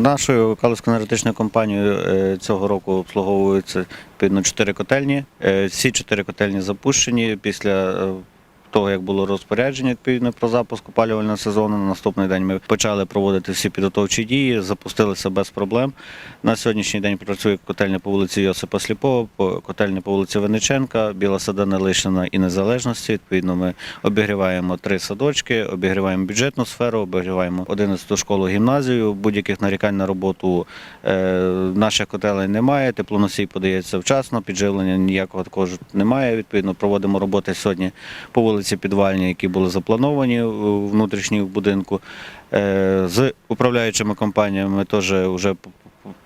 Нашою калицько-енергетичною компанією е, цього року обслуговуються чотири котельні. Е, Всі чотири котельні запущені після. Того, як було розпорядження відповідно про запуск опалювального сезону, на наступний день ми почали проводити всі підготовчі дії, запустилися без проблем. На сьогоднішній день працює котельня по вулиці Йосипа Сліпова, котельня по вулиці Винниченка, Біла Садана Лишина і Незалежності. Відповідно, ми обігріваємо три садочки, обігріваємо бюджетну сферу, обігріваємо 11 школу гімназію. Будь-яких нарікань на роботу е, наших котелень немає. Теплоносій подається вчасно, підживлення ніякого також немає. Відповідно, проводимо роботи сьогодні по вулиці Підвальні, які були заплановані е, внутрішні в будинку. Е, З управляючими компаніями ми теж вже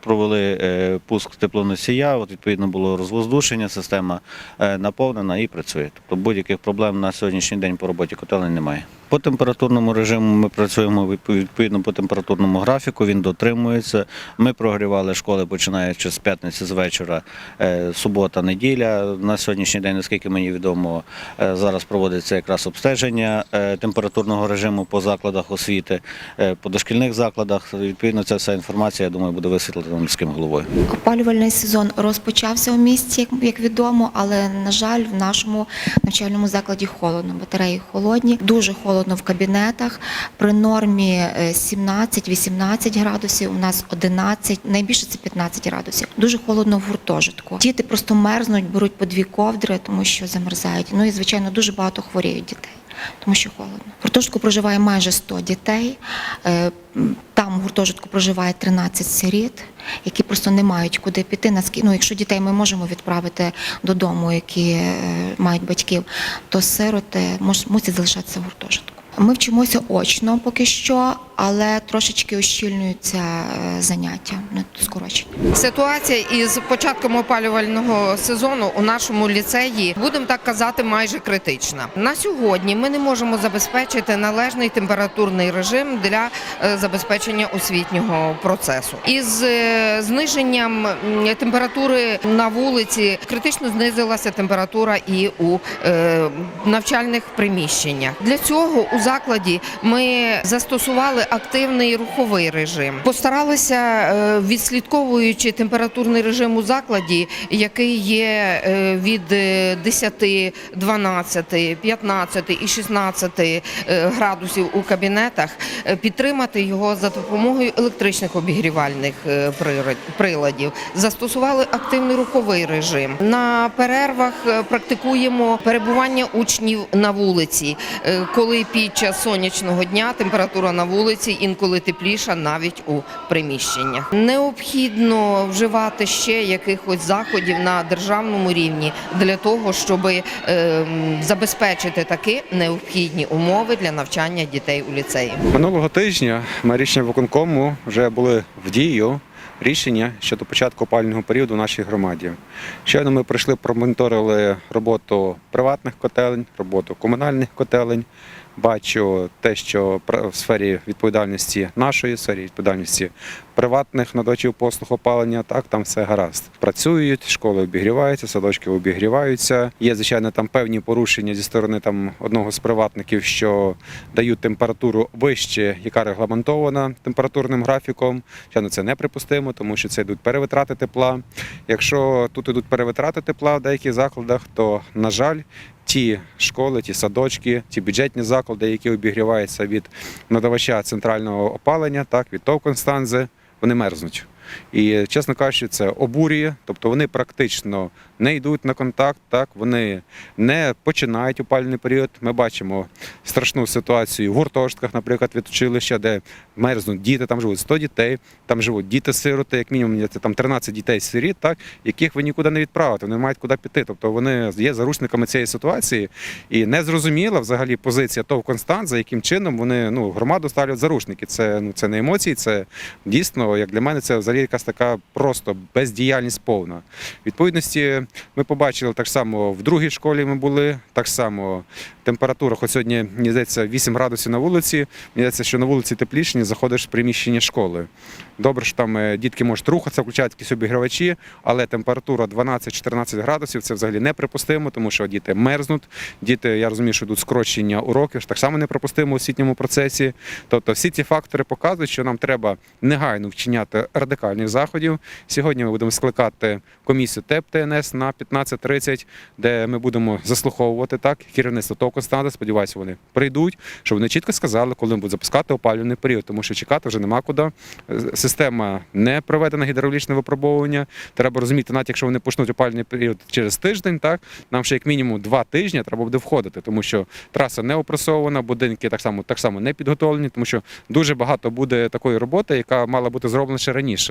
провели е, пуск теплоносія. От відповідно було розвоздушення, система е, наповнена і працює. Тобто будь-яких проблем на сьогоднішній день по роботі котелень немає. По температурному режиму ми працюємо відповідно по температурному графіку. Він дотримується. Ми прогрівали школи починаючи з п'ятниці з вечора, е, субота, неділя. На сьогоднішній день, наскільки мені відомо, зараз проводиться якраз обстеження температурного режиму по закладах освіти, по дошкільних закладах. Відповідно, ця вся інформація, я думаю, буде висвітлена міським головою. Опалювальний сезон розпочався у місті, як- відомо, але на жаль, в нашому навчальному закладі холодно. Батареї холодні, дуже холодно в кабінетах. При нормі е, 17-18 градусів. У нас 11, найбільше це 15 градусів. Дуже холодно в гуртожитку. Діти просто мерзнуть, беруть по дві ковдри, тому що замерзають. Ну і звичайно дуже багато хворіють дітей. Тому що холодно. В гуртожитку проживає майже 100 дітей. Е, Там в гуртожитку проживає 13 сиріт, які просто не мають куди піти. Ну, якщо дітей ми можемо відправити додому, які е, мають батьків, то сироти мусять залишатися в гуртожитку. Ми вчимося очно поки що, але трошечки ущільнюються е, заняття, не скорочені. Ситуація із початком опалювального сезону у нашому ліцеї, будемо так казати, майже критична. На сьогодні ми не можемо забезпечити належний температурний режим для е, забезпечення освітнього процесу. Із е, зниженням температури на вулиці критично знизилася температура і у навчальних приміщеннях. Для цього у закладі ми застосували активний руховий режим. Постаралися, е, відслідковуючи температурний режим у закладі, який є е, від е, 10, 12, 15 і 16 е, градусів у кабінетах, підтримати його за допомогою електричних обігрівальних приладів. Застосували активний руховий режим. На перервах практикуємо перебування учнів на вулиці, коли під час сонячного дня температура на вулиці інколи тепліша навіть у приміщеннях. Необхідно вживати ще якихось заходів на державному рівні для того, щоб забезпечити такі необхідні умови для навчання дітей у ліцеї. Минулого тижня ми рішення виконкому вже були в дію рішення щодо початку опалювального періоду в нашій громаді. Щойно ми прийшли, промоніторили роботу приватних котелень, роботу комунальних котелень. Бачу те, що в сфері відповідальності нашої, в сфері відповідальності приватних надавачів послуг опалення, так там все гаразд. Працюють, школи обігріваються, садочки обігріваються. Є звичайно там певні порушення зі сторони там одного з приватників, що дають температуру вище, яка регламентована температурним графіком. Звичайно, це неприпустимо, тому що це йдуть перевитрати тепла. Якщо тут йдуть перевитрати тепла в деяких закладах, то на жаль. Ті школи, ті садочки, ті бюджетні заклади, які обігріваються від надавача центрального опалення, так від ТОВ Констанзи, вони мерзнуть. І, чесно кажучи, це обурює, тобто вони практично не йдуть на контакт, так вони не починають опалювальний період. Ми бачимо страшну ситуацію в гуртожитках, наприклад, від училища, де мерзнуть діти, там живуть 100 дітей, там живуть діти-сироти, як мінімум це там 13 дітей сиріт, так яких ви нікуди не відправите, вони мають куди піти. Тобто вони є заручниками цієї ситуації, і не зрозуміла взагалі позиція ТОВ Констант, за яким чином вони ну громаду ставлять заручники. Це ну це не емоції, це дійсно, як для мене, це взагалі якась така просто бездіяльність повна. Відповідності ми побачили так само в другій школі. Ми були так само температура. Хоч сьогодні мені здається 8 градусів на вулиці. Мені здається, що на вулиці тепліше, ніж заходиш в приміщення школи. Добре, що там е, дітки можуть рухатися, включають якісь обігрівачі, але температура 12-14 градусів це взагалі неприпустимо, тому що діти мерзнуть. Діти, я розумію, що йдуть скорочення уроків, так само неприпустимо у освітньому процесі. Тобто всі ці фактори показують, що нам треба негайно вчиняти радикальних заходів. Сьогодні ми будемо скликати комісію ТЕП ТНС на 15.30, де ми будемо заслуховувати так керівництво ТОВ Константа. Сподіваюся, вони прийдуть, щоб вони чітко сказали, коли будуть запускати опалювальний період, тому що чекати вже нема куди. Система не проведена гідравлічне випробовування. Треба розуміти, навіть якщо вони почнуть опалювальний період через тиждень, так нам ще як мінімум два тижні треба буде входити, тому що траса не опресована, будинки так само так само не підготовлені, тому що дуже багато буде такої роботи, яка мала бути зроблена ще раніше.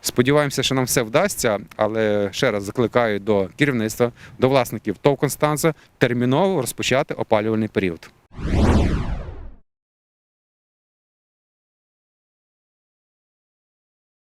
Сподіваємося, що нам все вдасться, але ще раз закликаю до керівництва, до власників ТОВ Констанца терміново розпочати опалювальний період.